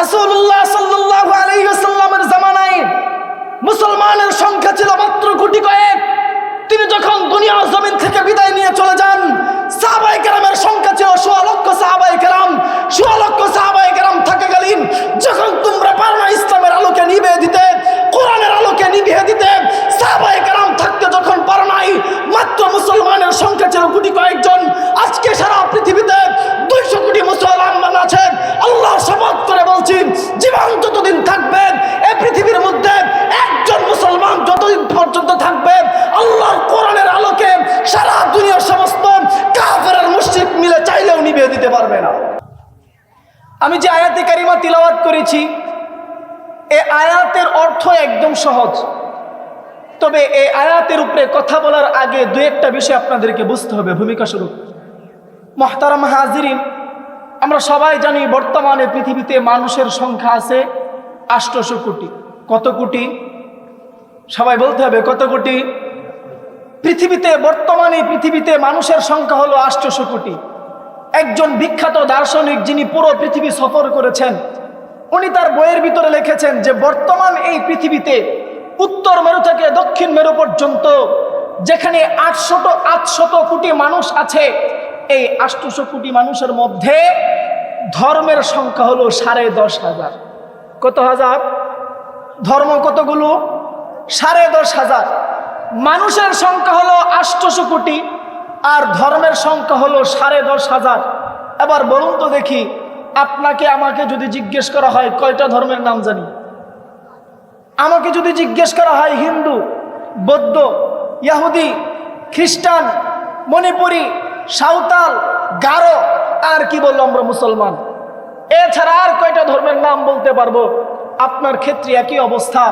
রাসূলুল্লাহ সাল্লাল্লাহু আলাইহি ওয়াসাল্লামের জামানায় মুসলমানের সংখ্যা ছিল মাত্র কোটি কয়েক। তিনি যখন দুনিয়া জমিন থেকে বিদায় নিয়ে চলে যান সাহাবাই কেরামের সংখ্যা ছিল সোয়া লক্ষ সাহাবাই কেরাম। সোয়া লক্ষ সাহাবাই কেরাম থাকাকালীন যখন তোমরা পারো না ইসলামের আলোকে নিভিয়ে দিতে, কোরআনের আলোকে নিভিয়ে দিতে সাহাবাই কেরাম থাকতে যখন পারো নাই মাত্র মুসলমানের সংখ্যা ছিল কোটি কয়েকজন। আজকে সারা পৃথিবীতে দুইশো কোটি মুসলমান আছে আল্লাহ শপথ বলছি জীবন, যতদিন থাকবে, এই পৃথিবীর মধ্যে একজন মুসলমান যতদিন পর্যন্ত থাকবে, আল্লাহর কোরআনের আলোকে সারা দুনিয়ার সমস্ত কাফের মুশরিক মিলে চাইলেও নিভিয়ে দিতে পারবে না। আমি যে আয়াতে কারিমা তিলাওয়াত করেছি, এ আয়াতের অর্থ একদম সহজ। তবে এই আয়াতের উপরে কথা বলার আগে দু একটা বিষয় আপনাদেরকে বুঝতে হবে, ভূমিকা স্বরূপ। মহতারাম হাজিরিন আমরা সবাই জানি বর্তমানে পৃথিবীতে মানুষের সংখ্যা আছে আষ্টশো কোটি। কত কোটি? সবাই বলতে হবে কত কোটি? পৃথিবীতে, বর্তমানে পৃথিবীতে মানুষের সংখ্যা হলো আষ্টশো কোটি। একজন বিখ্যাত দার্শনিক যিনি পুরো পৃথিবী সফর করেছেন, উনি তার বইয়ের ভিতরে লিখেছেন যে বর্তমান এই পৃথিবীতে উত্তর মেরু থেকে দক্ষিণ মেরু পর্যন্ত যেখানে আটশত আটশত কোটি মানুষ আছে এই আটশো কোটি মানুষের মধ্যে ধর্মের সংখ্যা হলো সাড়ে দশ হাজার। কত হাজার? ধর্ম কতগুলো? সাড়ে দশ হাজার। মানুষের সংখ্যা হলো আষ্টশো কোটি আর ধর্মের সংখ্যা হলো সাড়ে দশ হাজার। এবার বলুন তো দেখি, আপনাকে আমাকে যদি জিজ্ঞেস করা হয়, কয়টা ধর্মের নাম জানি? আমাকে যদি জিজ্ঞেস করা হয়, হিন্দু, বৌদ্ধ, ইয়াহুদি, খ্রিস্টান, মণিপুরি সাঁওতাল, গারো, আর কি বলল আমরা মুসলমান? এছাড়া আর কয়টা ধর্মের নাম বলতে পারব? আপনার ক্ষেত্রে একই অবস্থা।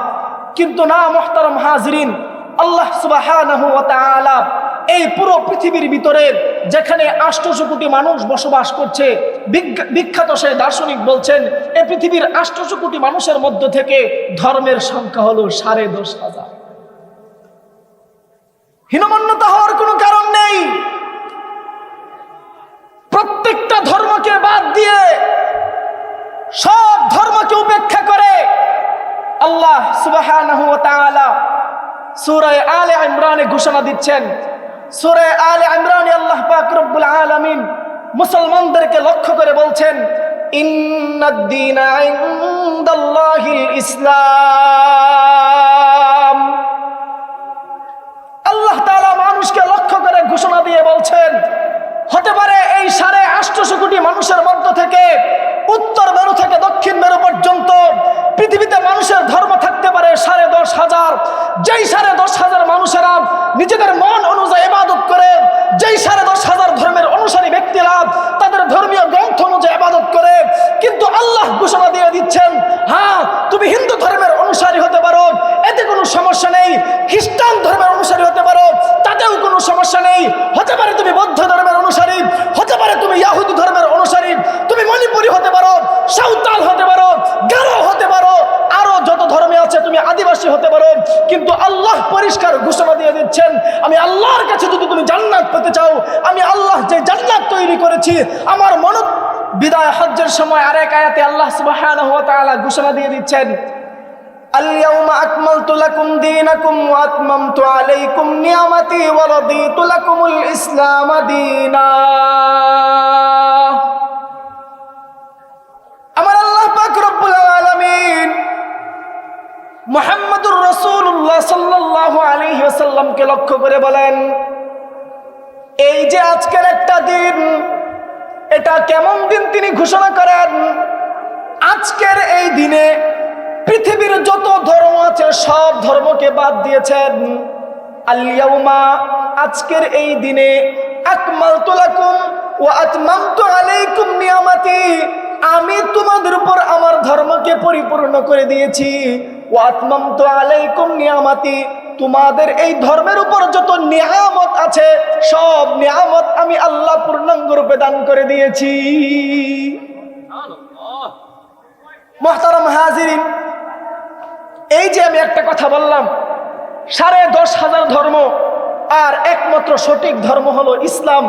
কিন্তু না, মোহতারম হাজরিন, আল্লাহ সুবাহ এই পুরো পৃথিবীর ভিতরে যেখানে আষ্টশো কোটি মানুষ বসবাস করছে বিখ্যাত সে দার্শনিক বলছেন এই পৃথিবীর আষ্টশো কোটি মানুষের মধ্য থেকে ধর্মের সংখ্যা হলো সাড়ে দশ হাজার। হীনমন্যতা হওয়ার কোনো কারণ নেই। প্রত্যেকটা ধর্মকে বাদ দিয়ে সব ধর্মকে উপেক্ষা করে আল্লাহ সুবহানাহু ওয়া আলে ইমরানে ঘোষণা দিচ্ছেন। সূরা আলে ইমরানে আল্লাহ পাক রব্বুল আলামিন মুসলমানদেরকে লক্ষ্য করে বলছেন, ইন্নাদ দীনা ইনদাল্লাহিল ইসলাম। পৃথিবীতে মানুষের ধর্ম থাকতে পারে সাড়ে দশ হাজার। যেই সাড়ে দশ হাজার মানুষেরা নিজেদের মন অনুযায়ী ইবাদত করে, যেই সাড়ে দশ হাজার ধর্মের অনুসারী ব্যক্তিরা তাদের ধর্মীয় গ্রন্থ অনুযায়ী ইবাদত করে, কিন্তু আল্লাহ ঘোষণা দিয়ে দিচ্ছেন হ্যাঁ তুমি হিন্দু ধর্মের অনুসারী হতে পারো, এতে কোনো সমস্যা নেই। খ্রিস্টান ধর্মের অনুসারী হতে পারো, তাতেও কোনো সমস্যা নেই হতে পারে তুমি বৌদ্ধ ধর্মের অনুসারী হতে পারে তুমি ইয়াহুদি ধর্মের অনুসারী তুমি মণিপুরি হতে পারো সাঁওতাল হতে পারো গারো হতে পারো আরও যত ধর্মে আছে তুমি আদিবাসী হতে পারো কিন্তু আল্লাহ পরিষ্কার ঘোষণা দিয়ে দিচ্ছেন আমি আল্লাহর কাছে যদি তুমি জান্নাত পেতে চাও আমি আল্লাহ যে জান্নাত তৈরি করেছি আমার মন বিদায় হজ্জের সময় আরেক আয়াতে আল্লাহ সুবহানাহু ওয়া তাআলা ঘোষণা দিয়ে দিচ্ছেন اليوم أكملت لكم دينكم وأتممت عليكم نعمتي ورضيت لكم الإسلام دينا আমার আল্লাহ পাক রব্বুল আলামিন মুহাম্মদুর রাসূলুল্লাহ সাল্লাল্লাহু আলাইহি ওয়াসাল্লামকে লক্ষ্য করে বলেন এই যে আজকের একটা দিন এটা কেমন দিন তিনি ঘোষণা করেন? আজকের এই দিনে পৃথিবীর যত ধর্ম আছে, সব ধর্মকে বাদ দিয়েছেন। আলিয়াউমা আজকের এই দিনে আকমাল তুলাকুম ও আতমামতু আলাইকুম নিয়ামাতি, আমি তোমাদের উপর আমার ধর্মকে পরিপূর্ণ করে দিয়েছি। ও আতমামতু আলাইকুম নিয়ামাতি তোমাদের এই ধর্মের উপর যত নিয়ামত আছে, সব নিয়ামত আমি আল্লাহ পূর্ণাঙ্গ রূপে দান করে দিয়েছি। মহতারাম হাজিরিন, এই যে আমি একটা কথা বললাম, সাড়ে দশ হাজার ধর্ম আর একমাত্র সঠিক ধর্ম হলো ইসলাম।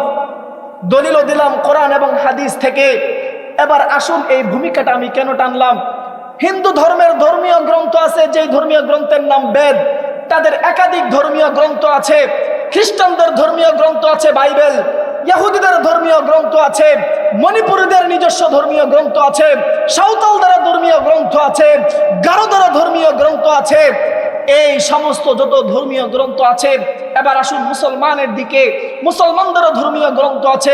দলিলও দিলাম কোরআন এবং হাদিস থেকে। এবার আসুন এই ভূমিকাটা আমি কেন টানলাম? হিন্দু ধর্মের ধর্মীয় গ্রন্থ আছে, যেই ধর্মীয় গ্রন্থের নাম বেদ। তাদের একাধিক ধর্মীয় গ্রন্থ আছে। খ্রিস্টানদের ধর্মীয় গ্রন্থ আছে বাইবেল, ইয়াহুদিদের ধর্মীয় গ্রন্থ আছে, মণিপুরীদের নিজস্ব ধর্মীয় গ্রন্থ আছে সাঁওতাল দ্বারা ধর্মীয় গ্রন্থ আছে গারো দ্বারা ধর্মীয় গ্রন্থ আছে। এই সমস্ত যত ধর্মীয় গ্রন্থ আছে, এবার আসুন মুসলমানের দিকে। মুসলমানদেরও ধর্মীয় গ্রন্থ আছে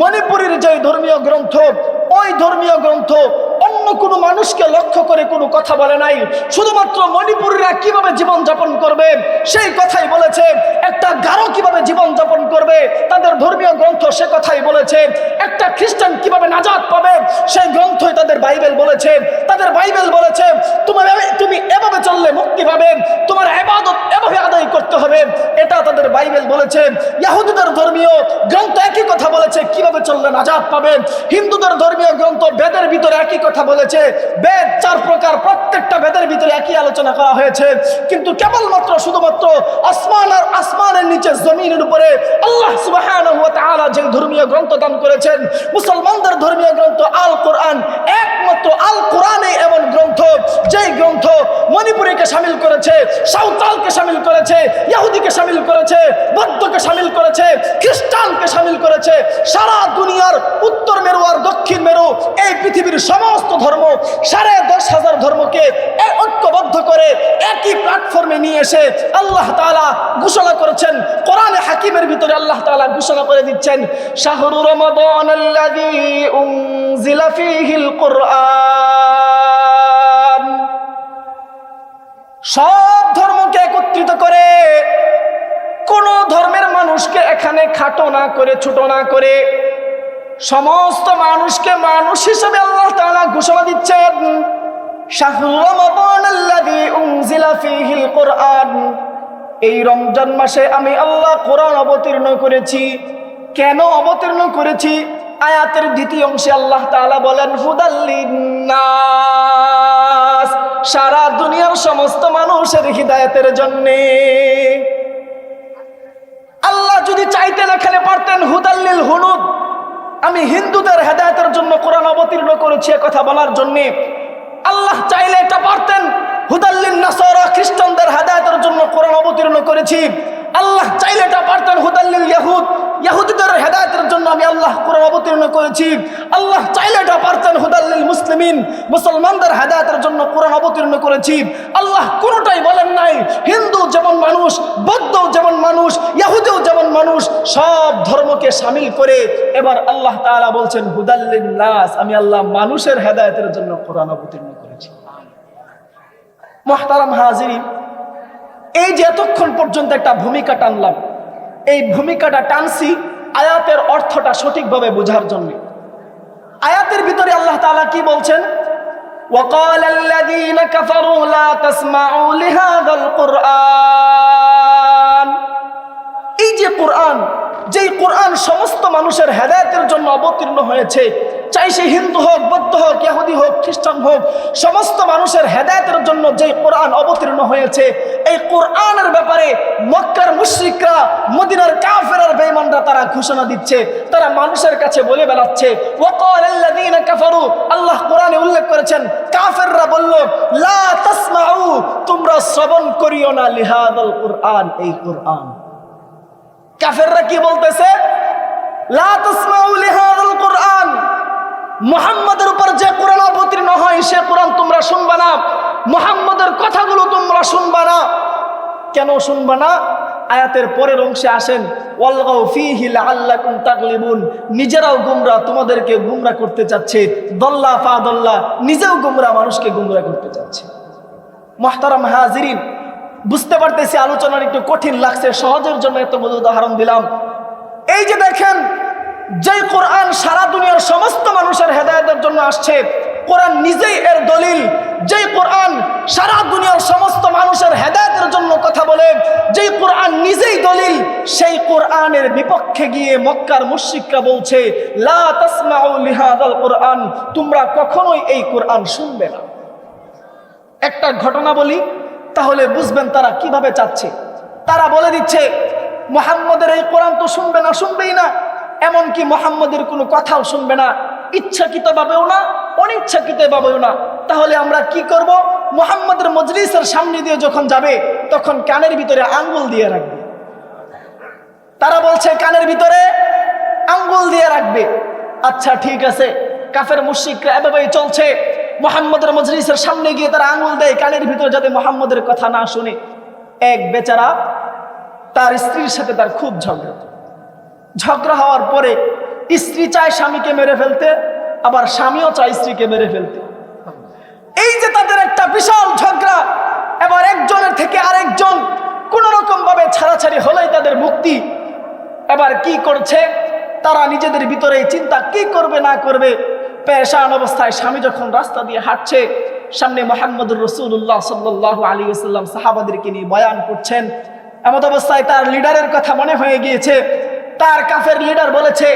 মণিপুরীর যে ধর্মীয় গ্রন্থ, ওই ধর্মীয় গ্রন্থ অন্য কোনো মানুষকে লক্ষ্য করে কোনো কথা বলে নাই। শুধুমাত্র মণিপুরীরা কীভাবে জীবন যাপন করবে, সেই কথাই বলেছে। একটা গারো কীভাবে জীবন যাপন করবে, তাদের ধর্মীয় গ্রন্থ সে কথাই বলেছে। একটা খ্রিস্টান কীভাবে নাজাত পাবে, সেই গ্রন্থই তাদের বাইবেল বলেছে। তাদের বাইবেল বলেছে, তোমার তুমি এভাবে চললে মুক্তি পাবে। তোমার এবাদত এভাবে আদায় করতে হবে। এটা তাদের বাইবেল বলেছে। ইয়াহুদিদের ধর্মীয় গ্রন্থ একই কথা বলেছে। কীভাবে চললে নাজাত পাবে হিন্দুদের ধর্মীয় গ্রন্থ বেদের ভিতরে একই কথা বলেছে। বেদ চার প্রকার, প্রত্যেকটা বেদের ভিতরে একই আলোচনা করা হয়েছে। কিন্তু কেবলমাত্র শুধুমাত্র আসমান আর আসমানের নিচে জমিনের উপরে আল্লাহ তাআলা যে ধর্মীয় গ্রন্থ দান করেছেন, মুসলমানদের ধর্মীয় গ্রন্থ আল কোরআন একমাত্র আল কোরআনে এমন গ্রন্থ যেই গ্রন্থ মণিপুরীকে সামিল করেছে, সাঁওতালকে সামিল করেছে ইহুদিকে সামিল করেছে, বৌদ্ধকে সামিল করেছে, খ্রিস্টানকে সামিল করেছে। সারা দুনিয়ার উত্তর মেরু আর দক্ষিণ মেরু এই পৃথিবীর সমস্ত ধর্ম, সাড়ে দশ হাজার ধর্মকে ঐক্যবদ্ধ করে একই প্ল্যাটফর্মে নিয়ে এসে আল্লাহ তাআলা ঘোষণা করেছেন। কোরআনে হাকিমের ভিতরে আল্লাহ তাআলা ঘোষণা করে দিচ্ছেন, শাহরু রমাদান আল্লাযী উনজিলা ফীহিল কুরআন। সব ধর্মকে একত্রিত করে কোন ধর্মের মানুষকে এখানে খাটো না করে, ছোট না করে, সমস্ত মানুষকে মানুষ হিসেবে আল্লাহ তাআলা ঘোষণা দিচ্ছেন এই রমজান মাসে আমি আল্লাহ কোরআন অবতীর্ণ করেছি। কেন অবতীর্ণ করেছি? আয়াতের দ্বিতীয় অংশে আল্লাহ তাআলা বলেন হুদাল্লিন্নাস সারা দুনিয়ার সমস্ত মানুষের হৃদায়তের জন্যে। আল্লাহ যদি চাইতেন এখানে পারতেন, হুদাল্লিল হুনুদ, আমি হিন্দুদের হেদায়তের জন্য কোরআন অবতীর্ণ করেছি কথা বলার জন্যে। আল্লাহ চাইলে এটা পারতেন, হুদাল্লিন নাসরা খ্রিস্টানদের হেদায়তের জন্য কোরআন অবতীর্ণ করেছি। আল্লাহ চাইলে এটা পারতেন হুদাল্লিল ইয়াহুদ। ইয়াহুদিদের হেদায়তের জন্য আমি আল্লাহ কোরআন অবতীর্ণ করেছি। আল্লাহ চাইলে এটা পারতেন হুদাল্লিল মুসলিমিন। মুসলমানদের হেদায়তের জন্য কোরআন অবতীর্ণ করেছি। আল্লাহ কোনোটাই বলেন নাই, হিন্দু যেমন মানুষ, বৌদ্ধ যেমন মানুষ, ইয়াহুদিও যেমন মানুষ, সব ধর্মকে সামিল করে এবার আল্লাহ তাআলা বলছেন হুদাল্লিন নাস, আমি আল্লাহ মানুষের হেদায়তের জন্য কোরআন অবতীর্ণ করেছি। মহতারাম হাজিরিন এই যে এতক্ষণ পর্যন্ত একটা ভূমিকা টানলাম এই ভূমিকাটা টানছি আয়াতের অর্থটা সঠিকভাবে বোঝার জন্য আয়াতের ভিতরে আল্লাহ তাআলা কি বলছেন وقال الذين كفروا لا تسمعوا لهذا القرآن এই যে কোরআন যেই কোরআন সমস্ত মানুষের হেদায়তের জন্য অবতীর্ণ হয়েছে চাই সে হিন্দু হোক বৌদ্ধ হোক ইহুদি হোক, খ্রিস্টান হোক, সমস্ত মানুষের হেদায়তের জন্য যে কোরআন অবতীর্ণ হয়েছে, এই কোরআনের ব্যাপারে মক্কার মুশরিকরা, মদিনার কাফেরার বেঈমানরা তারা ঘোষণা দিচ্ছে, তারা মানুষের কাছে বলে বেড়াচ্ছে। কাফারু, আল্লাহ কোরআনে উল্লেখ করেছেন, কাফেররা বলল, লা তোমরা শ্রবণ করিও না লিহাদাল কোরআন, এই কোরআন। কাফেররা কি বলতেছে? লা তাসমাউ কোরআন। মুহাম্মাদের উপর যে কোরআন অবতীর্ণ হয়, সে কোরআন তোমরা শুনবা না। মুহাম্মাদের কথাগুলো তোমরা শুনবা না। কেন শুনবা না? আয়াতের পরের অংশে আসেন নিজেরাও গুমরা, তোমাদেরকে গুমরা করতে চাচ্ছে। দল্লা ফাদল্লা নিজেও গুমরা, মানুষকে গুমরা করতে চাচ্ছে। মহতারাম হাজিরিন, বুঝতে পারতেছি আলোচনার একটু কঠিন লাগছে, সহজের জন্য এত বড় উদাহরণ দিলাম। এই যে দেখেন যে কোরআন সারা দুনিয়ার সমস্ত মানুষের হেদায়তের জন্য আসছে, কোরআন নিজেই এর দলিল। যেই কোরআন সারা দুনিয়ার সমস্ত মানুষের হেদায়তের জন্য কথা বলে, যেই কোরআন নিজেই দলিল, সেই কোরআনের বিপক্ষে গিয়ে মক্কার মুশরিকরা বলছে, লা লিহাদাল কোরআন তোমরা কখনোই এই কোরআন শুনবে না। একটা ঘটনা বলি, তাহলে বুঝবেন তারা কীভাবে চাচ্ছে। তারা বলে দিচ্ছে, মোহাম্মদের এই কোরআন তো শুনবে না, শুনবেই না। এমনকি মোহাম্মদের কোনো কথাও শুনবে না ইচ্ছাকৃত ভাবেও না অনিচ্ছাকৃত ভাবেও না। তাহলে আমরা কি করব? মোহাম্মদের মজলিসের সামনে দিয়ে যখন যাবে, তখন কানের ভিতরে আঙ্গুল দিয়ে রাখবে। তারা বলছে, কানের ভিতরে আঙ্গুল দিয়ে রাখবে। আচ্ছা ঠিক আছে। কাফের মুশিকরা এভাবেই চলছে। মোহাম্মদের মজলিসের সামনে গিয়ে তারা আঙ্গুল দেয়, কানের ভিতরে যাতে মোহাম্মদের কথা না শুনে। এক বেচারা তার স্ত্রীর সাথে তার খুব ঝগড়া। ঝগড়া হওয়ার পরে স্ত্রী চায় স্বামীকে মেরে ফেলতে, আবার স্বামীও চায় স্ত্রীকে মেরে ফেলতে। এই যে তাদের একটা বিশাল ঝগড়া, এবার একজনের থেকে আরেকজন কোন রকম ভাবে ছাড়াছাড়ি হলেই তাদের মুক্তি। এবার কি করছে? তারা নিজেদের ভিতরে চিন্তা, কি করবে, না করবে? পেশান অবস্থায় স্বামী যখন রাস্তা দিয়ে হাঁটছে, সামনে মোহাম্মদুর রসুল্লাহ সাল্লাহ আলী আসাল্লাম সাহাবাদেরকে নিয়ে বয়ান করছেন। এমত অবস্থায় তার লিডারের কথা মনে হয়ে গিয়েছে তার কাফের লিডার বলেছে,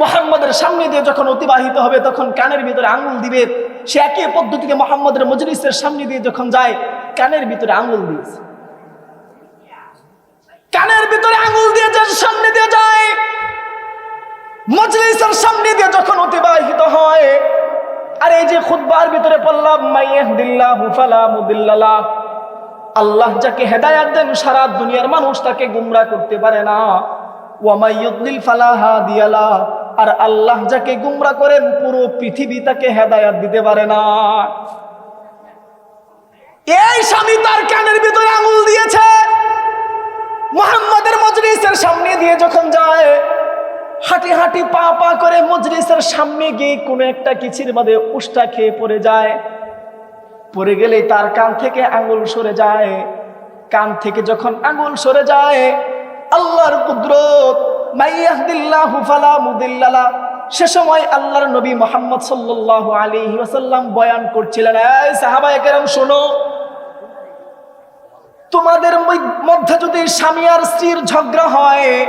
মোহাম্মদের সামনে দিয়ে যখন অতিবাহিত হবে, তখন কানের ভিতরে আঙুল দিবে। সে একই পদ্ধতিতে মোহাম্মদের মজলিসের সামনে দিয়ে যখন যায়, কানের ভিতরে আঙুল দিয়েছে। কানের ভিতরে আঙুল দিয়ে সামনে দিয়ে যায়, মজলিসের সামনে দিয়ে যখন অতিবাহিত হয়, আর এই যে খুতবার ভিতরে পড়লাম মাইয়াহদিল্লাহু আল্লাহ যাকে হেদায়াত দেন, সারা দুনিয়ার মানুষ তাকে গুমরা করতে পারে না। ওয়ামাইয়ুদ্দিল ফালা হাদিয়ালা আর আল্লাহ যাকে গুমরা করেন, পুরো পৃথিবী তাকে হেদায়াত দিতে পারে না। এই স্বামী তার কানের ভিতরে আঙুল দিয়েছে। মোহাম্মদের মজলিসের সামনে দিয়ে যখন যায়, হাঁটি হাঁটি পা পা করে মজলিসের সামনে গিয়ে কোনো একটা কিচির বাদে উষ্টা খেয়ে পড়ে যায়। পড়ে গেলেই তার কান থেকে আঙুল সরে যায়। কান থেকে যখন আঙুল সরে যায় আল্লাহর কুদরত মাইয়াহদিল্লাহু ফালা মুদিল্লালা সে সময় আল্লাহর নবী মোহাম্মদ সাল্লাল্লাহু আলাইহি ওয়াসাল্লাম বয়ান করছিলেন, এই সাহাবায়ে কেরাম, শোনো। তোমাদের মধ্য- যদি স্বামী আর স্ত্রীর ঝগড়া হয়,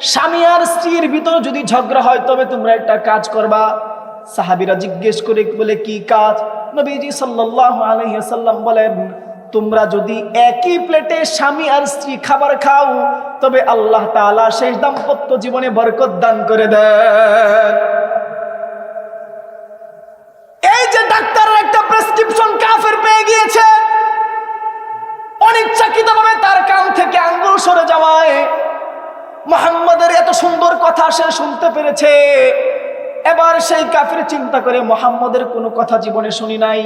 স্বামী আর স্ত্রীর ভিতরে যদি ঝগড়া হয়, তবে তোমরা একটা কাজ করবা। সাহাবিরা জিজ্ঞেস করে বলে, কি কাজ? নবীজি সাল্লাল্লাহু আলাইহি সাল্লাম বলেন তোমরা যদি একই প্লেটে স্বামী আর স্ত্রী খাবার খাও, তবে আল্লাহ তাআলা শেষ দাম্পত্য জীবনে বরকত দান করে দেন। এই যে ডাক্তারের একটা প্রেসক্রিপশন কাফের পেয়ে গিয়েছে, অনিচ্ছাকৃতভাবে তার কান থেকে আঙ্গুল সরে যাওয়ায় মোহাম্মদের এত সুন্দর কথা সে শুনতে পেরেছে। এবার সেই কাফের চিন্তা করে, মোহাম্মদের কোনো কথা জীবনে শুনি নাই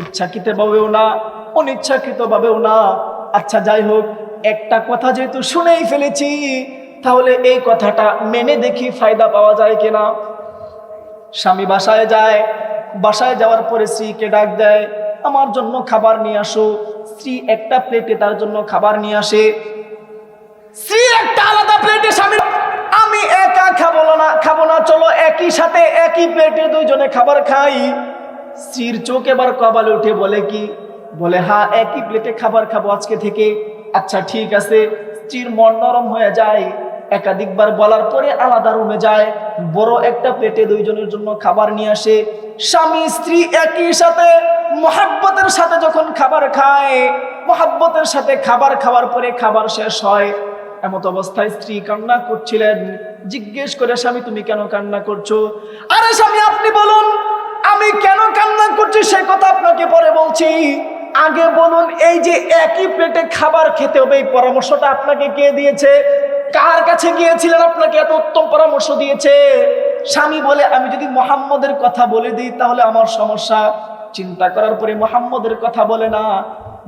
ইচ্ছাকৃত ভাবেও না অনিচ্ছাকৃত ভাবেও না। আচ্ছা যাই হোক, একটা কথা যেহেতু শুনেই ফেলেছি, তাহলে এই কথাটা মেনে দেখি ফায়দা পাওয়া যায় কিনা। স্বামী বাসায় যায়, বাসায় যাওয়ার পরে স্ত্রীকে ডাক দেয়, আমার জন্য খাবার নিয়ে আসো। স্ত্রী একটা প্লেটে তার জন্য খাবার নিয়ে আসে। স্ত্রী একটা আলাদা প্লেটে স্বামী আমি একা খাব না খাব না, চলো একই সাথে একই প্লেটে দুইজনে খাবার খাই। স্ত্রীর চোখ এবার কপালে উঠে বলে কি বলে হ্যাঁ একই প্লেটে খাবার খাব আজকে থেকে। আচ্ছা ঠিক আছে। স্ত্রীর মন নরম হয়ে যায়। একাধিকবার বলার পরে আলাদা রুমে যায়। বড় একটা প্লেটে দুইজনের জন্য খাবার নিয়ে আসে। স্বামী, স্ত্রী একই সাথে, মহাব্বতের সাথে যখন খাবার খায়, মহাব্বতের সাথে খাবার খাওয়ার পরে খাবার শেষ হয়। এমত অবস্থায় স্ত্রী কান্না করছিলেন। জিজ্ঞেস করে, স্বামী, তুমি কেন কান্না করছ? আরে স্বামী, আপনি বলুন, আমি কেন কান্না করছি, সে কথা আপনাকে পরে বলছি। আগে বলুন, এই যে একই প্লেটে খাবার খেতে হবে, এই পরামর্শটা আপনাকে কে দিয়েছে? কার কাছে গিয়েছিলেন আপনাকে এত উত্তম পরামর্শ দিয়েছে? স্বামী বলে, আমি যদি মোহাম্মদের কথা বলে দিই, তাহলে আমার সমস্যা। চিন্তা করার পরে মোহাম্মদের কথা বলে না।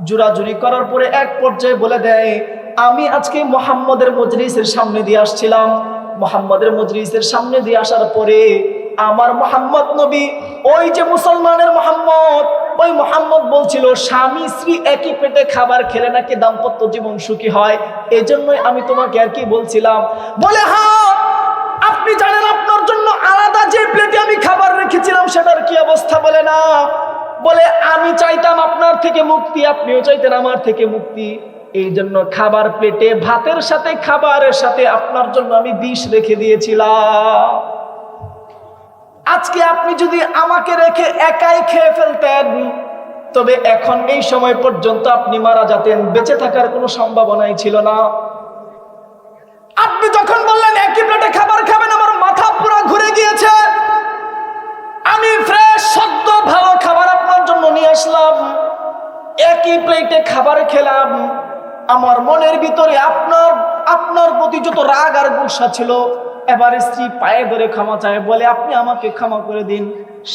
জোরাজুরি করার পরে এক পর্যায়ে বলে দেয়, আমি আজকে মোহাম্মদের মজলিসের সামনে দিয়ে আসছিলাম। মোহাম্মদের মজলিসের সামনে দিয়ে আসার পরে আমার মোহাম্মদ নবী, ওই যে মুসলমানের মোহাম্মদ ওই মোহাম্মদ বলছিল, স্বামী স্ত্রী একই পেটে খাবার খেলে নাকি দাম্পত্য জীবন সুখী হয়? এই জন্যই আমি তোমাকে আর কি বলছিলাম। বলে হ্যাঁ আপনি জানেন আপনার জন্য আলাদা যে প্লেটে আমি খাবার রেখেছিলাম সেটার কি অবস্থা? বলে, না। বলে, আমি চাইতাম আপনার থেকে মুক্তি, আপনিও চাইতেন আমার থেকে মুক্তি। এই জন্য খাবার প্লেটে ভাতের সাথে খাবারের সাথে আপনার জন্য আমি বিষ রেখে দিয়েছিলাম। আজকে আপনি যদি আমাকে রেখে একাই খেয়ে ফেলতেন, তবে এখন এই সময় পর্যন্ত আপনি মারা যেতেন, বেঁচে থাকার কোনো সম্ভাবনাই ছিল না। আপনি যখন বললেন, একই প্লেটে খাবার খাবেন, আমার মাথা পুরো ঘুরে গিয়েছে। আমি ফ্রেশ সদ্য, ভালো খাবার আপনার জন্য নিয়ে আসলাম। একই প্লেটে খাবার খেলাম। আমার মনের ভিতরে আপনার আপনার প্রতি যত রাগ আর গুসা ছিল এবার স্ত্রী পায়ে ধরে ক্ষমা চায়, বলে, আপনি আমাকে ক্ষমা করে দিন।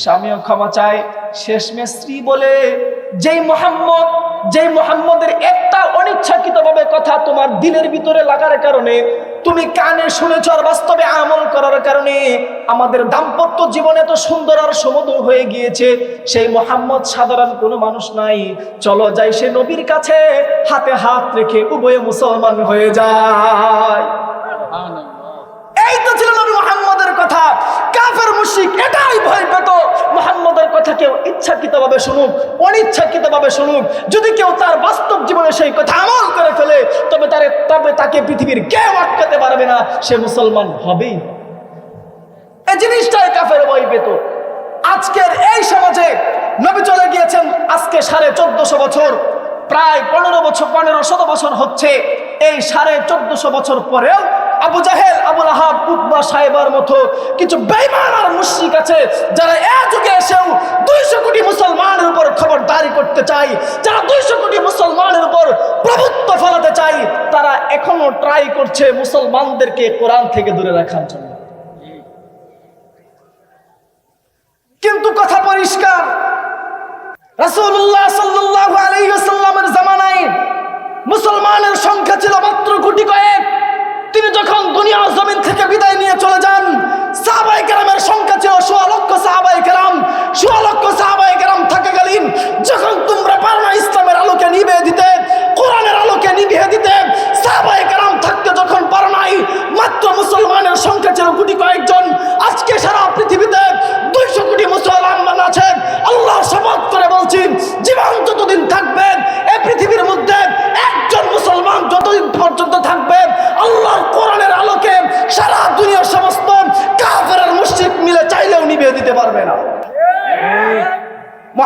স্বামীও ক্ষমা চায়। শেষমে স্ত্রী বলে, যেই মোহাম্মদ, যেই মোহাম্মদের একটা অনিচ্ছাকৃত ভাবে কথা তোমার দিলের ভিতরে লাগার কারণে, তুমি কানে শুনেছ আর বাস্তবে আমল করার কারণে, আমাদের দাম্পত্য জীবনে তো সুন্দর আর সমুদ্র হয়ে গিয়েছে। সেই মোহাম্মদ সাধারণ কোনো মানুষ নাই। চলো যাই সে নবীর কাছে, হাতে হাত রেখে উভয়ে মুসলমান হয়ে যায়। তো ছিল নবী মোহাম্মদের কথা, কাফের মুশিক এটাই ভয় পেত। মোহাম্মদের কথা কেউ ইচ্ছাকৃত ভাবে শুনুক অনিচ্ছাকৃত ভাবে শুনুক, যদি কেউ তার বাস্তব জীবনে সেই কথা আমল করে ফেলে, তবে তবে তাকে পৃথিবীর কেউ আটকাতে পারবে না, সে মুসলমান হবেই। এই জিনিসটাই কাফের ভয় পেত। আজকের এই সমাজে নবী চলে গিয়েছেন, আজকে সাড়ে চোদ্দশো বছর, প্রায় পনেরো বছর, পনেরো শত বছর হচ্ছে। এই সাড়ে চোদ্দশো বছর পরেও আবু জাহেল আবুল আহাব উকবা সাহেবার মতো কিছু বেইমান আর মুশরিক আছে যারা এ যুগে এসেও দুইশো কোটি মুসলমানের উপর খবরদারি করতে চাই যারা দুইশো কোটি মুসলমানের উপর প্রভুত্ব ফলাতে চাই তারা এখনও ট্রাই করছে মুসলমানদেরকে কোরআন থেকে দূরে রাখার জন্য। কিন্তু কথা পরিষ্কার, রাসূলুল্লাহ সাল্লাল্লাহু আলাইহি ওয়াসাল্লামের জামানায় মুসলমানের সংখ্যা ছিল মাত্র কোটি কয়েক। তিনি যখন দুনিয়ার জমিন থেকে বিদায় নিয়ে চলে যান সাহাবাই কেরামের সংখ্যা ছিল সোয়া লক্ষ সাহাবাই কেরাম। সোয়া লক্ষ সাহাবাই কেরাম গেলেন, যখন তোমরা পারো না ইসলামের আলোকে নিবে দিতে, কোরআনের আলোকে নিভিয়ে দিতে সাহাবাই কেরাম থাকতে যখন পারো নাই মাত্র মুসলমানের সংখ্যা ছিল গুটি কয়েকজন। আজকে সারা পৃথিবীতে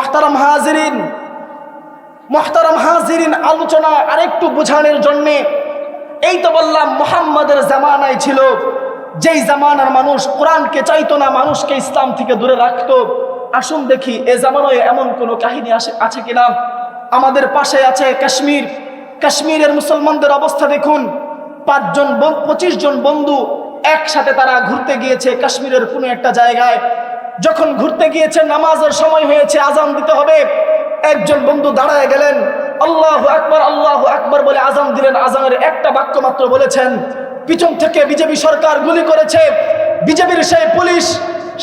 মহতারাম হাজিরিন মহতারাম হাজিরিন আলোচনা আরেকটু বোঝানোর জন্যে এই তো বললাম, মোহাম্মদের জামানায় ছিল। যেই জামানার মানুষ কোরআনকে চাইতো না, মানুষকে ইসলাম থেকে দূরে রাখতো। আসুন দেখি, এ জামানায় এমন কোনো কাহিনী আসে, আছে কিনা? আমাদের পাশে আছে কাশ্মীর। কাশ্মীরের মুসলমানদের অবস্থা দেখুন। পাঁচজন পঁচিশ জন বন্ধু একসাথে তারা ঘুরতে গিয়েছে কাশ্মীরের কোনো একটা জায়গায়। যখন ঘুরতে গিয়েছে, নামাজের সময় হয়েছে, আজান দিতে হবে। একজন বন্ধু দাঁড়ায় গেলেন, আল্লাহ আকবর আল্লাহ আকবর বলে আজান দিলেন। আজানের একটা বাক্য মাত্র বলেছেন, পিছন থেকে বিজেপি সরকার গুলি করেছে, বিজেপির সেই পুলিশ,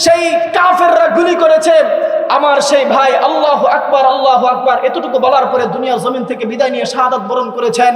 সেই কাফেররা গুলি করেছে, আমার সেই ভাই আল্লাহ আকবর আল্লাহ আকবর এতটুকু বলার পরে দুনিয়া জমিন থেকে বিদায় নিয়ে শাহাদাত বরণ করেছেন।